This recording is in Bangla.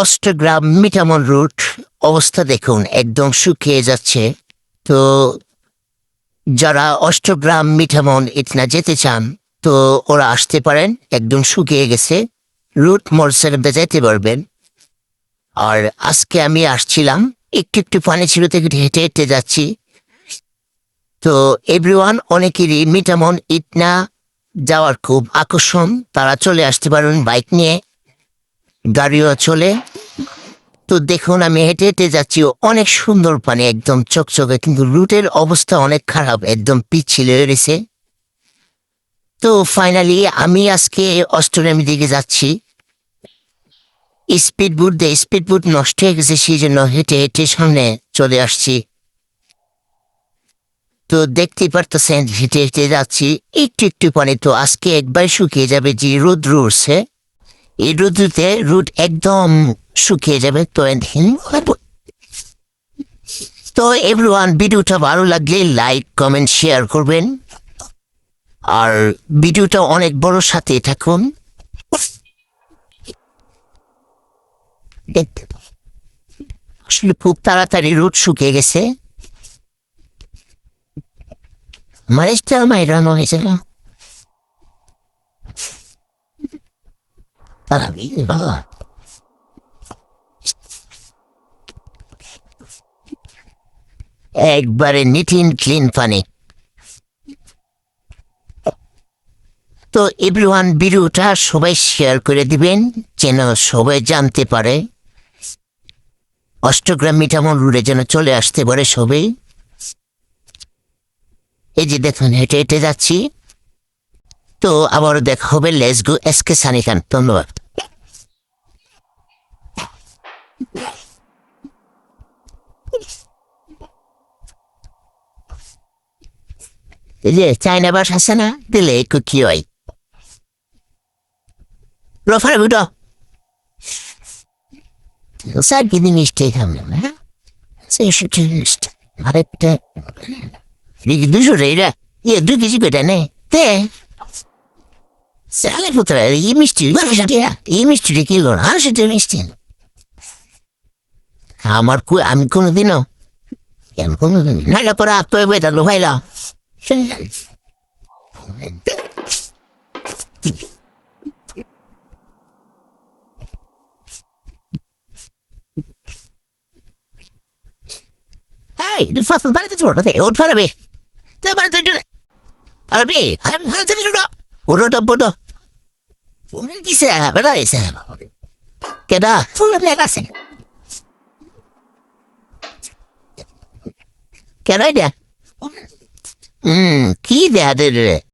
অষ্টগ্রাম মিঠামন রুট। অবস্থা দেখুন, একদম শুকিয়ে যাচ্ছে। তো যারা অষ্টগ্রাম মিঠামন ইটনা যেতে চান, তো ওরা আসতে পারেন, একদম শুকিয়ে গেছে। রুট মোটরসাইকেলতে যেতে পারবেন। আর আজকে আমি আসছিলাম, একটু একটু পানি ছিল থেকে হেঁটে হেঁটে যাচ্ছি। তো এভরিওয়ান অনেকেরই মিটামন ইটনা যাওয়ার খুব আকর্ষণ। তারা চলে আসতে পারেন বাইক নিয়ে। গাড়িও চলে। তো দেখুন, আমি হেঁটে হেঁটে যাচ্ছি অনেক সুন্দর পানি, একদম চকচকে, কিন্তু রুটের অবস্থা অনেক খারাপ, একদম পিচ্ছিল রয়েছে। তো ফাইনালি আমি আজকে অস্ট্রেলিয়ার দিকে যাচ্ছি। স্পিড বুট দিয়ে, স্পিড বুট নষ্ট হয়ে গেছে, সেই জন্য হেঁটে হেঁটে সামনে চলে আসছি। তো দেখতেই পারতেছেন, হেঁটে হেঁটে যাচ্ছি, একটু একটু পানি, তো আজকে একবার শুকিয়ে যাবে যে রোদ উঠছে এই রোদ্রুতে রুট একদম শুকিয়ে যাবে। তো তো এভরিওয়ান ভিডিওটা ভালো লাগলে লাইক কমেন্ট শেয়ার করবেন। আর ভিডিওটা অনেক বড় সাথে থাকুন। আসলে খুব তাড়াতাড়ি রুট শুকিয়ে গেছে। মারিসটা মাইরানো হয়েছিল তারাবি বাবা একবারে নিটিন ক্লিন পানি তো এভরিওয়ান ভিডিওটা সবাই শেয়ার করে দিবেন, যেন সবাই জানতে পারে। অষ্টগ্রাম মিঠামন রুটে যেন চলে আসতে পারে সবাই। এই যে দেখুন, হেঁটে হেঁটে যাচ্ছি। তো আবারও দেখা হবে। Let's go S K Sunny Khan ধন্যবাদ। যে চাইনা বাস আছে না? দিলে একটু কি হয়? রফার স্যার কি মিষ্টি খাব না সেই সেটা মিষ্টি আরেকটা। দুশো রে ইয়ে দুই কেজি করে নে। তে সালে পুত্র এই মিষ্টি এই মিষ্টিটা কিলো না আর সেটা মিষ্টি না। আমার কই আমি কোনোদিনও কেন কোনোদিন নাইলে পরে আত্মীয় বেটা লোহাইলা Hey, du fattar bara inte tråden. Det är ordförande. Det är bara inte... Arabi, han har inte det då. Och då då då. Får man inte Säga vad det är så här. Kedা, får man lägga sig.